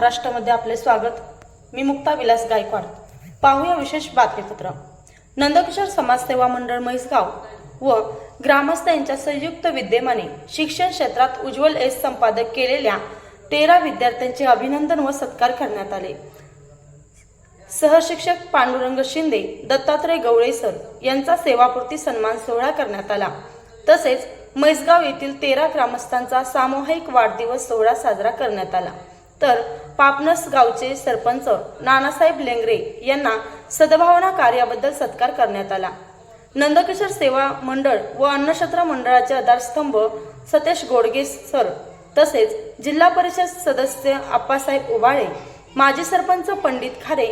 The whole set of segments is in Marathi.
महाराष्ट्रामध्ये आपले स्वागत. मी मुक्ता विलास गायकवाड. पाहूया विशेष बातमीपत्र. नंदकिशोर समाजसेवा मंडळ म्हैसगाव व ग्रामस्थ यांच्या संयुक्त विद्यमाने शिक्षण क्षेत्रात उज्ज्वल एस संपादक केलेल्या तेरा विद्यार्थ्यांचे अभिनंदन व सत्कार करण्यात आले. सहशिक्षक पांडुरंग शिंदे दत्तात्रय गवळे सर यांचा सेवापूर्ती सन्मान सोहळा करण्यात आला. तसेच म्हैसगाव येथील तेरा ग्रामस्थांचा सामूहिक वाढदिवस सोहळा साजरा करण्यात आला. तर पापनस गावचे सरपंच नानासाहेब लेंगरे यांना सद्भावना कार्याबद्दल सत्कार करण्यात आला. नंदकिशोर सेवा मंडळ व अन्नक्षेत्र मंडळाचे आधारस्तंभ सतेश गोडगे सर तसेच जिल्हा परिषद सदस्य आप्पासाहेब उबाळे माजी सरपंच पंडित खारे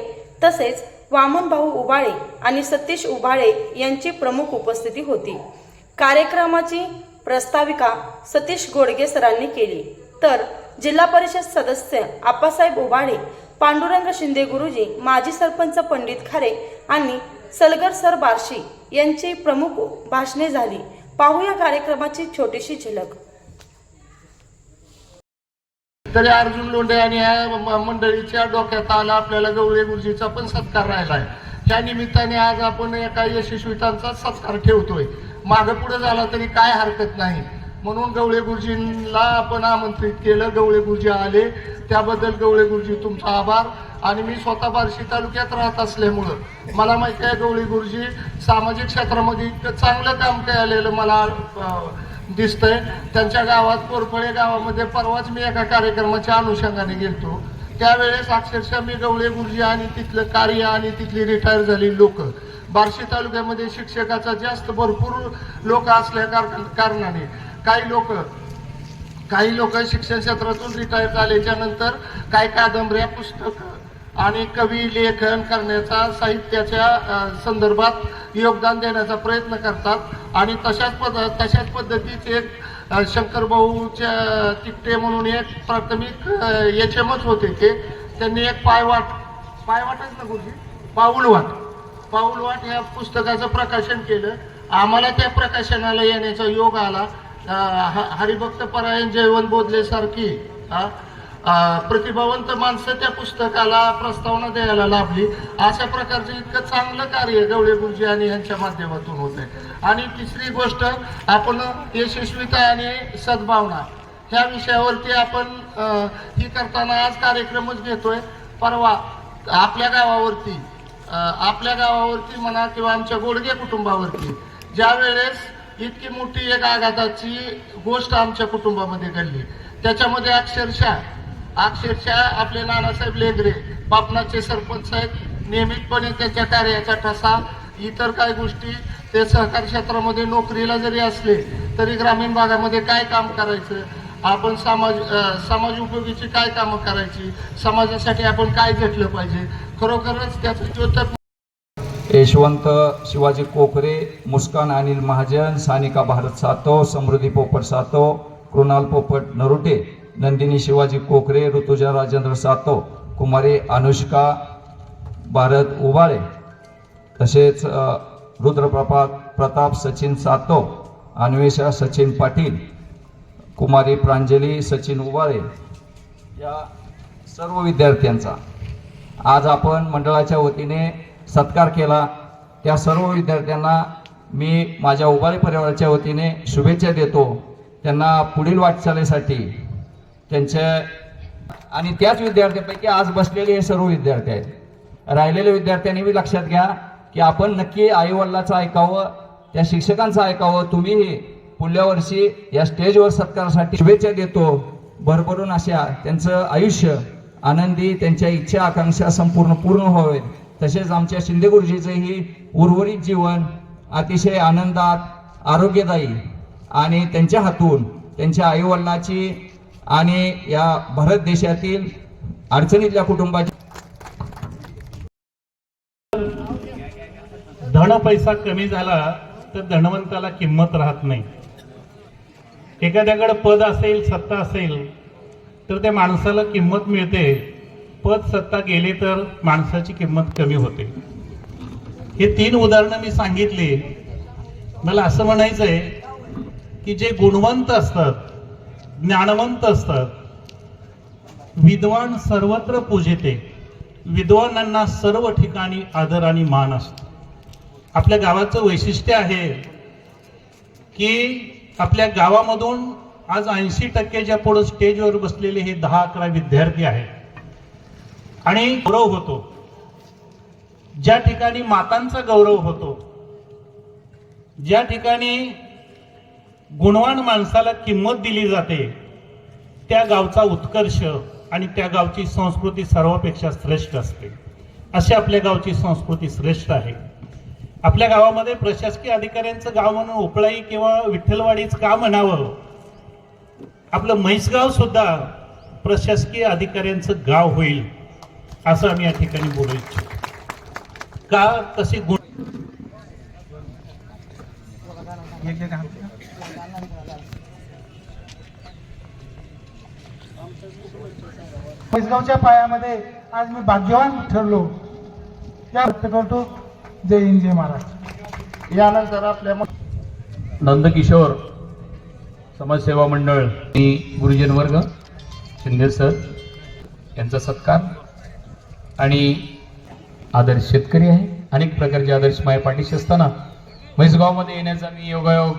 तसेच वामन भाऊ उबाळे आणि सतीश उबाळे यांची प्रमुख उपस्थिती होती. कार्यक्रमाची प्रस्ताविका सतीश गोडगे सरांनी केली. तर जिल्हा परिषद सदस्य आप्पासाहेब ओबाडे पांडुरंग शिंदे गुरुजी माजी सरपंच पंडित खारे आणि सलगर सर बार्शी यांची प्रमुख भाषणे झाली. पाहूया कार्यक्रमाची छोटीशी झलक. तरी अर्जुन लोंढे आणि या मंडळीच्या डोक्यात आला आपल्याला गवळे गुरुजीचा पण सत्कार राहिलाय त्या निमित्ताने आज आपण एका यशस्वीतांचा सत्कार ठेवतोय. मागे पुढे झाला तरी काय हरकत नाही. म्हणून गवळे गुरुजींना आपण आमंत्रित केलं. गवळे गुरुजी आले. त्याबद्दल गवळे गुरुजी तुमचा आभार. आणि मी स्वतः बार्शी तालुक्यात राहत असल्यामुळं मला माहिती आहे गवळे गुरुजी सामाजिक क्षेत्रामध्ये इतकं चांगलं काम केलेलं मला दिसतंय. त्यांच्या गावात कोरफळे गावामध्ये परवाच मी एका कार्यक्रमाच्या अनुषंगाने गेलतो. त्यावेळेस अक्षरशः मी गवळे गुरुजी आणि तिथलं कार्य आणि तिथली रिटायर झाली लोक. बार्शी तालुक्यामध्ये शिक्षकाचा जास्त भरपूर लोक असल्या कार- कारणाने काही लोक काही लोक शिक्षण क्षेत्रातून रिटायर झाल्याच्यानंतर काही कादंबऱ्या पुस्तक आणि कवी लेखन करण्याचा साहित्याच्या संदर्भात योगदान देण्याचा प्रयत्न करतात. आणि तशाच पद तशाच पद्धतीचे एक शंकरभाऊच्या तिकटे म्हणून एक प्राथमिक एच एमच होते ते. त्यांनी एक पायवाट पायवाटच ना गुरुजी? पाऊलवाट. पाऊलवाट या पुस्तकाचं प्रकाशन केलं. आम्हाला त्या प्रकाशनाला येण्याचा योग आला. हरिभक्त परायण जयवंत बोधले सारखी प्रतिभावंत माणसं त्या पुस्तकाला प्रस्तावना द्यायला लाभली. अशा प्रकारचं इतकं चांगलं कार्य गवळे गुरुजी आणि यांच्या माध्यमातून होत आहे आणि तिसरी गोष्ट आपण यशस्वीता आणि सद्भावना ह्या विषयावरती आपण ही करताना आज कार्यक्रमच घेतोय. परवा आपल्या गावावरती आपल्या गावावरती म्हणा किंवा आमच्या गोडगे कुटुंबावरती ज्या वेळेस इतकी मोठी एक आघाताची गोष्ट आमच्या कुटुंबामध्ये घडली. त्याच्यामध्ये अक्षरशः अक्षरशः आपले नानासाहेब लेगरे बापनाचे सरपंच आहेत नियमितपणे त्याच्या कार्याचा ठसा इतर काय गोष्टी ते सहकार क्षेत्रामध्ये नोकरीला जरी असले तरी ग्रामीण भागामध्ये काय काम करायचं? आपण समाज समाज उपयोगीची काय कामं करायची? समाजासाठी आपण काय घेतलं पाहिजे? खरोखरच त्याचं द्योतक यशवंत शिवाजी कोकरे मुस्कान अनिल महाजन सानिका भारत सातव समृद्धी पोपट सातव कृणाल पोपट नरुटे नंदिनी शिवाजी कोकरे ऋतुजा राजेंद्र सातव कुमारी अनुष्का भारत उबाळे तसेच रुद्रप्रपा प्रताप सचिन सातव अन्वेषा सचिन पाटील कुमारी प्रांजली सचिन उबाळे या सर्व विद्यार्थ्यांचा आज आपण मंडळाच्या वतीने सत्कार केला. त्या सर्व विद्यार्थ्यांना मी माझ्या उभारी परिवाराच्या वतीने शुभेच्छा देतो. त्यांना पुढील वाटचालीसाठी त्यांच्या आणि त्याच विद्यार्थ्यांपैकी आज बसलेले हे सर्व विद्यार्थी आहेत. राहिलेल्या विद्यार्थ्यांनी बी लक्षात घ्या की आपण नक्की आईवडिलाचं ऐकावं त्या शिक्षकांचं ऐकावं. तुम्हीही पुढल्या वर्षी या स्टेजवर सत्कारासाठी शुभेच्छा देतो. भरभरून अशा त्यांचं आयुष्य आनंदी त्यांच्या इच्छा आकांक्षा संपूर्ण पूर्ण व्हावेत तसेच आमच्या शिंदे गुरुजीचंही उर्वरित जीवन अतिशय आनंदात आरोग्यदायी आणि त्यांच्या हातून त्यांच्या आईवडिलाची आणि या भारत देशातील अडचणीतल्या कुटुंबाची धन पैसा कमी झाला तर धनवंताला किंमत राहत नाही. एखाद्याकडे पद असेल सत्ता असेल तर त्या माणसाला किंमत मिळते. पद सत्ता गेले तर माणसाची किंमत कमी होते. हे तीन उदाहरणं मी सांगितली. मला असं म्हणायचं आहे की जे गुणवंत असतात ज्ञानवंत असतात विद्वान सर्वत्र पूजिते. विद्वानांना सर्व ठिकाणी आदर आणि मान असतो. आपल्या गावाचं वैशिष्ट्य आहे की आपल्या गावामधून आज ऐंशी टक्क्याच्या पुढे स्टेजवर बसलेले हे दहा अकरा विद्यार्थी आहेत. आणि गौरव होतो. ज्या ठिकाणी मातांचा गौरव होतो ज्या ठिकाणी गुणवान माणसाला किंमत दिली जाते त्या गावचा उत्कर्ष आणि त्या गावची संस्कृती सर्वापेक्षा श्रेष्ठ असते. अशी आपल्या गावची संस्कृती श्रेष्ठ आहे. आपल्या गावामध्ये प्रशासकीय अधिकाऱ्यांचं गाव म्हणून उपळाई किंवा विठ्ठलवाडीच का म्हणावं? आपलं म्हैसगाव सुद्धा प्रशासकीय अधिकाऱ्यांचं गाव होईल. असं आम्ही या ठिकाणी बोलू इच्छितो. का तशी गुण म्हैसगावच्या पायामध्ये आज मी भाग्यवान ठरलो. त्या व्यक्त करतो. जय हिंद जय महाराष्ट्र. यानंतर आपल्या नंदकिशोर समाजसेवा मंडळ आणि गुरुजन वर्ग शिंदे सर यांचा सत्कार. आणि आदर्श शेतकरी आहे. अनेक प्रकारचे आदर्श माय पाठीशी असताना म्हैसगावमध्ये येण्याचा मी योगायोग